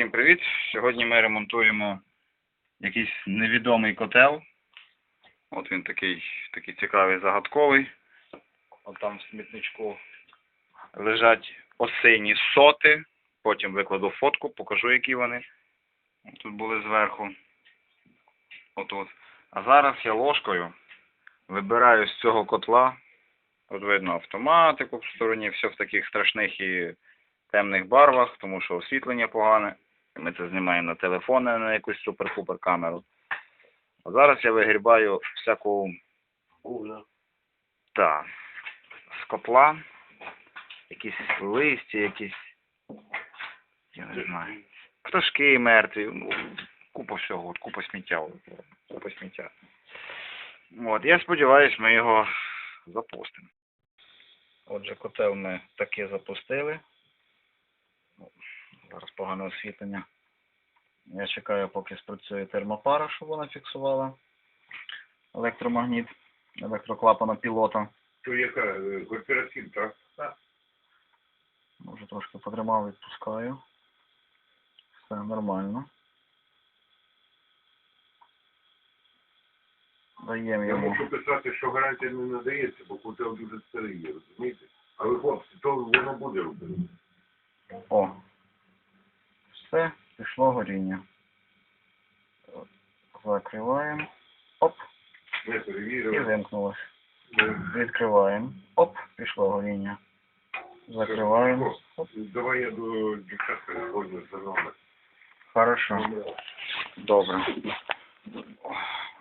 всім привіт! Сьогодні ми ремонтуємо якийсь невідомий котел. От він такий, такий цікавий, загадковий. От там в смітничку лежать осині соти. Потім викладу фотку, покажу, які вони. Тут були зверху. Отут. А зараз я ложкою вибираю з цього котла. От видно автоматику в стороні, все в таких страшних і темних барвах, тому що освітлення погане. Ми це знімаємо на телефон, а не на якусь супер-пупер камеру. А зараз я вигрібаю всяку та, з котла, якісь листі, якісь, я не знаю, пташки мертві, ну, купа всього, купа сміття, купа сміття. От, я сподіваюся, ми його запустимо. Отже, котел ми таки запустили. Зараз погане освітлення. Я чекаю, поки спрацює термопара, щоб вона фіксувала електромагніт електроклапана пілота. То яка е, кооператив, так? Може трошки потримав, відпускаю. Все нормально. Даємо Я йому. можу писати, що гарантія не надається, бо котел дуже старий є, розумієте? Але хлопці, то воно буде робити. О. Все, пішло горіння. Закриваємо. Оп, і вимкнулось. Відкриваємо. Оп, пішло горіння. Закриваємо. Оп. Давай я до дівчат переходжу за номер. Хорошо. Добре.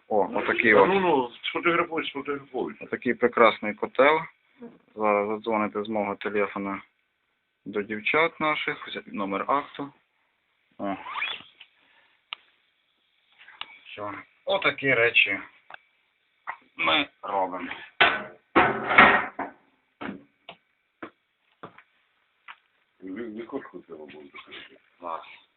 О, отакий Ну, от. ну, сфотографуй, сфотографуй. Отакий прекрасний котел. Зараз задзвоните з мого телефона до дівчат наших. Номер акту. О. Все. Отакі речі ми робимо. Вікошку треба буде. Зараз.